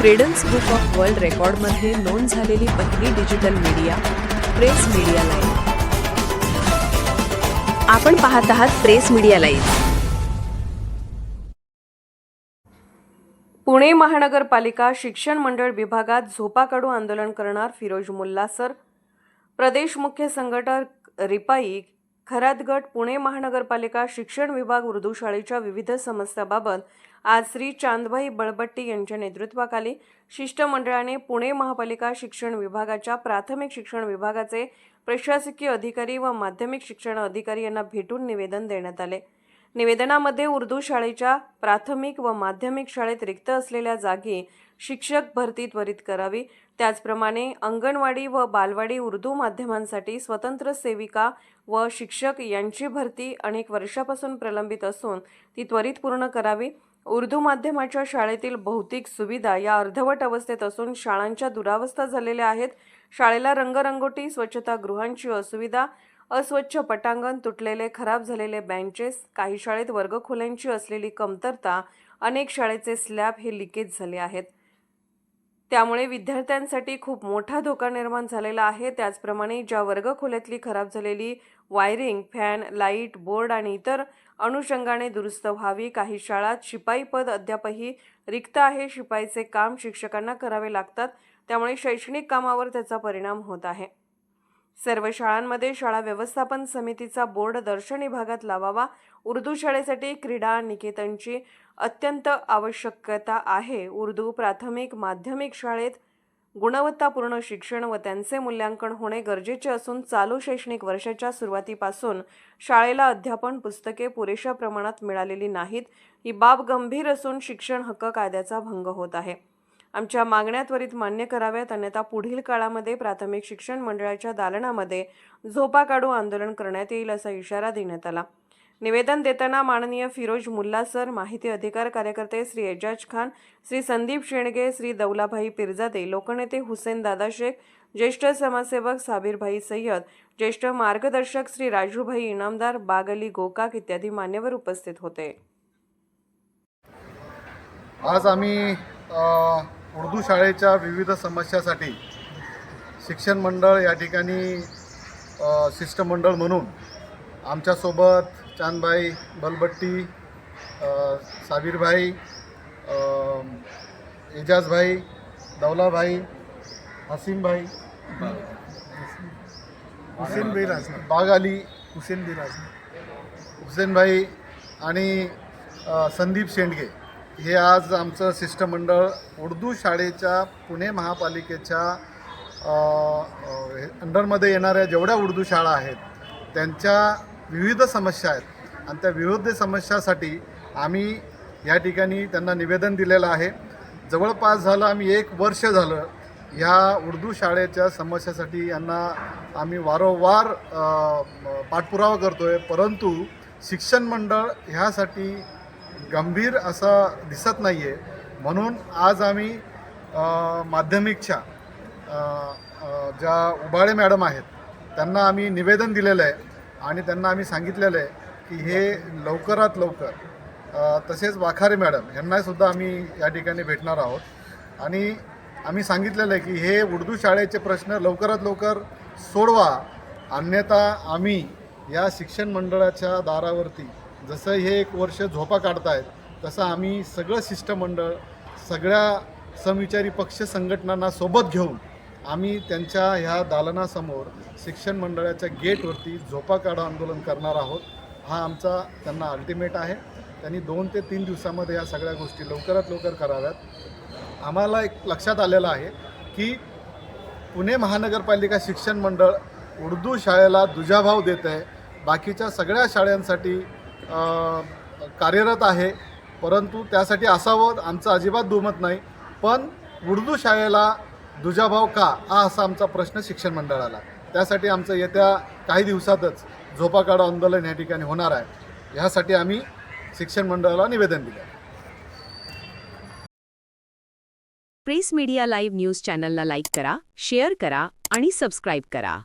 Credence book of world रेकॉर्डमध्ये नोंद झालेली पहिली digital media press media live आपण पाहत आहात प्रेस मीडिया लाईव्ह पुणे महानगरपालिका शिक्षण मंडळ विभागात झोपा काढू आंदोलन करणार फिरोज मुल्ला सर. प्रदेश मुख्य संघटक रिपाई खरातगट पुणे महानगरपालिका शिक्षण विभाग उर्दू शाळेच्या विविध समस्याबाबत आज श्री चांदभाई बळबट्टी यांच्या नेतृत्वाखाली शिष्टमंडळाने पुणे महापालिका शिक्षण विभागाच्या प्राथमिक शिक्षण विभागाचे प्रशासकीय अधिकारी व माध्यमिक शिक्षण अधिकारी यांना भेटून निवेदन देण्यात आले. निवेदनामध्ये उर्दू शाळेच्या प्राथमिक व माध्यमिक शाळेत रिक्त असलेल्या जागी शिक्षक भरती त्वरित करावी. त्याचप्रमाणे अंगणवाडी व बालवाडी उर्दू माध्यमांसाठी स्वतंत्र सेविका व शिक्षक यांची भरती अनेक वर्षापासून प्रलंबित असून ती त्वरित पूर्ण करावी. उर्दू माध्यमाच्या शाळेतील भौतिक सुविधा या अर्धवट अवस्थेत असून शाळांच्या दुरावस्था झालेल्या आहेत. शाळेला रंगरंगोटी स्वच्छतागृहांची असुविधा अस्वच्छ पटांगण तुटलेले खराब झालेले बँचेस काही शाळेत वर्गखोल्यांची असलेली कमतरता अनेक शाळेचे स्लॅब हे लिकेज झाले आहेत. त्यामुळे विद्यार्थ्यांसाठी खूप मोठा धोका निर्माण झालेला आहे. त्याचप्रमाणे ज्या वर्गखोल्यातली खराब झालेली वायरिंग फॅन लाइट बोर्ड आणि इतर अनुषंगाने दुरुस्त व्हावी. काही शाळात शिपाई पद अद्यापही रिक्त आहे. शिपाईचे काम शिक्षकांना करावे लागतात. त्यामुळे शैक्षणिक कामावर त्याचा परिणाम होत आहे. सर्व शाळांमध्ये शाळा व्यवस्थापन समितीचा बोर्ड दर्शनी भागात लावावा. उर्दू शाळेसाठी क्रीडा निकेतनची अत्यंत आवश्यकता आहे. उर्दू प्राथमिक माध्यमिक शाळेत गुणवत्तापूर्ण शिक्षण व त्यांचे मूल्यांकन होणे गरजेचे असून चालू शैक्षणिक वर्षाच्या सुरुवातीपासून शाळेला अध्यापन पुस्तके पुरेशा प्रमाणात मिळालेली नाहीत. ही बाब गंभीर असून शिक्षण हक्क कायद्याचा भंग होत आहे. आमच्या मागण्या त्वरित मान्य कराव्यात अन्यथा पुढील काळामध्ये प्राथमिक शिक्षण मंडळाच्या दालनामध्ये झोपा काढू आंदोलन करण्यात येईल असा इशारा देण्यात आला. निवेदन देताना माननीय फिरोज मुल्ला सर माहिती अधिकार कार्यकर्ते श्री एजाज खान श्री संदीप शेणगे श्री दौलाभाई पिरजादे लोकनेते हुसेन दादा शेख ज्येष्ठ समाजसेवक साबीरभाई सय्यद ज्येष्ठ मार्गदर्शक श्री राजूभाई इनामदार बागली गोकाक इत्यादी मान्यवर उपस्थित होते. आज आम्ही उर्दू शाळेच्या विविध समस्यासाठी शिक्षण मंडळ या ठिकाणी शिष्टमंडळ म्हणून आमच्यासोबत चांदबाई बलबट्टी साबीरभाई एजाजभाई दौलाभाई हसीमभाई हुसेन भाई राजना बाग अली हुसेन भाई राजना हुसेनभाई आणि संदीप शेंडगे. हे आज आमचं शिष्टमंडळ उर्दू शाळेच्या पुणे महापालिकेच्या अंडरमध्ये येणाऱ्या जेवढ्या उर्दू शाळा आहेत त्यांच्या विविध समस्या आहेत. आणि त्या विविध समस्यासाठी आम्ही या ठिकाणी त्यांना निवेदन दिलेलं आहे. जवळपास झालं आम्ही एक वर्ष झालं ह्या उर्दू शाळेच्या समस्यासाठी यांना आम्ही वारंवार पाठपुरावा करतो आहे परंतु शिक्षण मंडळ ह्यासाठी गंभीर असा दिसत नाही आहे म्हणून आज आम्ही माध्यमिकच्या ज्या उबाळे मॅडम आहेत त्यांना आम्ही निवेदन दिलेलं आहे. आणि त्यांना आम्ही सांगितलेलं आहे की हे लवकरात लवकर तसेच वाखारे मॅडम यांनासुद्धा आम्ही या ठिकाणी भेटणार आहोत. आणि आम्ही सांगितलेलं आहे की हे उर्दू शाळेचे प्रश्न लवकरात लवकर सोडवा. अन्यथा आम्ही या शिक्षण मंडळाच्या दारावरती जसं हे एक वर्ष झोपा काढतायत तसं आम्ही सगळं शिष्टमंडळ सगळ्या समविचारी पक्ष संघटनांना सोबत घेऊन आम्ही त्यांच्या ह्या दालनासमोर शिक्षण मंडळाच्या गेटवरती झोपा काढा आंदोलन करणार आहोत. हा आमचा त्यांना अल्टिमेट आहे. त्यांनी दोन ते तीन दिवसामध्ये या सगळ्या गोष्टी लवकरात लवकर कराव्यात. आम्हाला एक लक्षात आलेलं आहे की पुणे महानगरपालिका शिक्षण मंडळ उर्दू शाळेला दुजाभाव देत आहे बाकीच्या सगळ्या शाळांसाठी कार्यरत आहे. परंतु त्यासाठी असावं आमचं अजिबात दुमत नाही. पण उर्दू शाळेला दुजाभाव का? हा असा आमचा प्रश्न शिक्षण मंडळाला. त्यासाठी आमचं येत्या काही दिवसातच झोपा काढा आंदोलन या ठिकाणी होणार आहे. ह्यासाठी आम्ही शिक्षण मंडळाला निवेदन दिलं. प्रेस मीडिया लाईव्ह न्यूज चॅनलला लाईक करा शेअर करा आणि सबस्क्राईब करा.